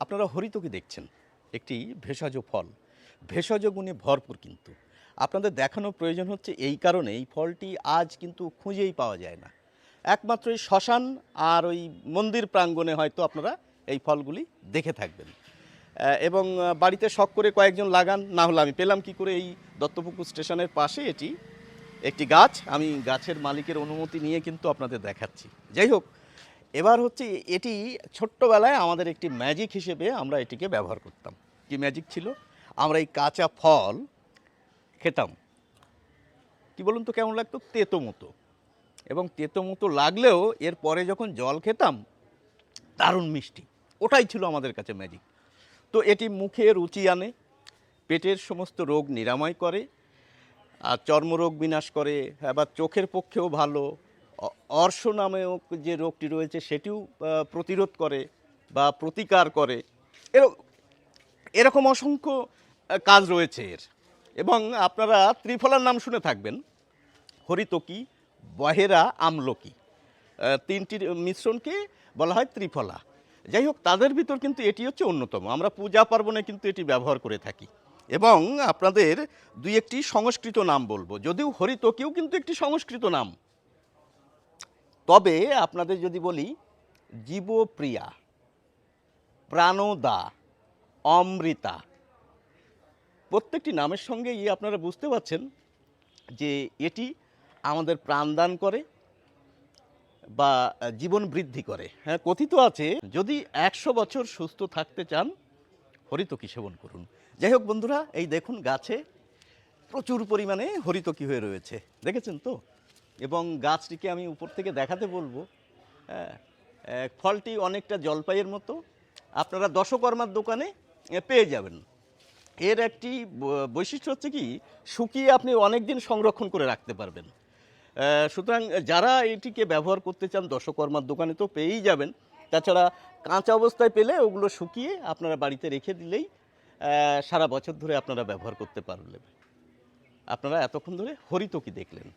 আপনারা হরিতকি দেখছেন। একটি ভেষজ ফল। ভেষজ গুণে ভরপুর কিন্তু। আপনাদের দেখানোর প্রয়োজন হচ্ছে এই কারণে এই ফলটি আজ কিন্তু খুঁজেই পাওয়া যায় না। একমাত্র এই শ্মশান আর ওই মন্দির প্রাঙ্গণে হয়তো আপনারা এই ফলগুলি দেখে থাকবেন। এবং বাড়িতে শখ করে কয়েকজন লাগান, না হলে আমি পেলাম কি করে এই দত্তপুকুর স্টেশনের পাশে এটি। একটি গাছ, আমি গাছের মালিকের অনুমতি নিয়ে কিন্তু আপনাদের দেখাচ্ছি। যাই হোক এবার হচ্ছে এটি ছোট্টবেলায় আমাদের একটি ম্যাজিক হিসেবে আমরা এটিকে ব্যবহার করতাম। কি ম্যাজিক ছিল? আমরা এই কাঁচা ফল খেতাম। কি বলুন তো, কেমন লাগতো? তেতো মতো। এবং তেতো মতো লাগলেও এর পরে যখন জল খেতাম, দারুণ মিষ্টি। ওটাই ছিল আমাদের কাছে ম্যাজিক তো এটি মুখে রুচি আনে, পেটের সমস্ত রোগ নিরাময় করে, আর চর্মরোগ বিনাশ করে, আবার চোখের পক্ষেও ভালো অর্শ নামেও যে রোগটি রয়েছে সেটিও প্রতিরোধ করে বা প্রতিকার করে। এরকম অসংখ্য কাজ রয়েছে এর। এবং আপনারা ত্রিফলার নাম শুনে থাকবেন। হরিতকি, বহেরা, আমলকি। তিনটির মিশ্রণকে বলা হয় ত্রিফলা। যাই হোক, তাদের ভিতর কিন্তু এটি হচ্ছে অন্যতম। আমরা পূজা পার্বণে কিন্তু এটি ব্যবহার করে থাকি। এবং আপনাদের দুই একটি সংস্কৃত নাম বলব। যদিও হরিতকিও কিন্তু একটি সংস্কৃত নাম। তবে আপনাদের যদি বলি, জীবপ্রিয়া, প্রাণদা, অমৃতা, প্রত্যেকটি নামের সঙ্গে ইয়ে আপনারা বুঝতে পারছেন যে এটি আমাদের প্রাণদান করে বা জীবন বৃদ্ধি করে। হ্যাঁ কথিত আছে, যদি একশো বছর সুস্থ থাকতে চান, হরিতকি সেবন করুন। যাই হোক বন্ধুরা, এই দেখুন গাছে প্রচুর পরিমাণে হরিতকি হয়ে রয়েছে। দেখেছেন তো? এবং গাছটিকে আমি উপর থেকে দেখাতে বলব। হ্যাঁ ফলটি অনেকটা জলপাইয়ের মতো। আপনারা দশকর্মার দোকানে পেয়ে যাবেন। এর একটি বৈশিষ্ট্য হচ্ছে কি, শুকিয়ে আপনি অনেক দিন সংরক্ষণ করে রাখতে পারবেন। সুতরাং যারা এটিকে ব্যবহার করতে চান দশকর্মার দোকানে তো পেয়েই যাবেন। তাছাড়া কাঁচা অবস্থায় পেলে ওগুলো শুকিয়ে আপনারা বাড়িতে রেখে দিলেই সারা বছর ধরে আপনারা ব্যবহার করতে পারবেন আপনারা এতক্ষণ ধরে হরিতকি দেখলেন।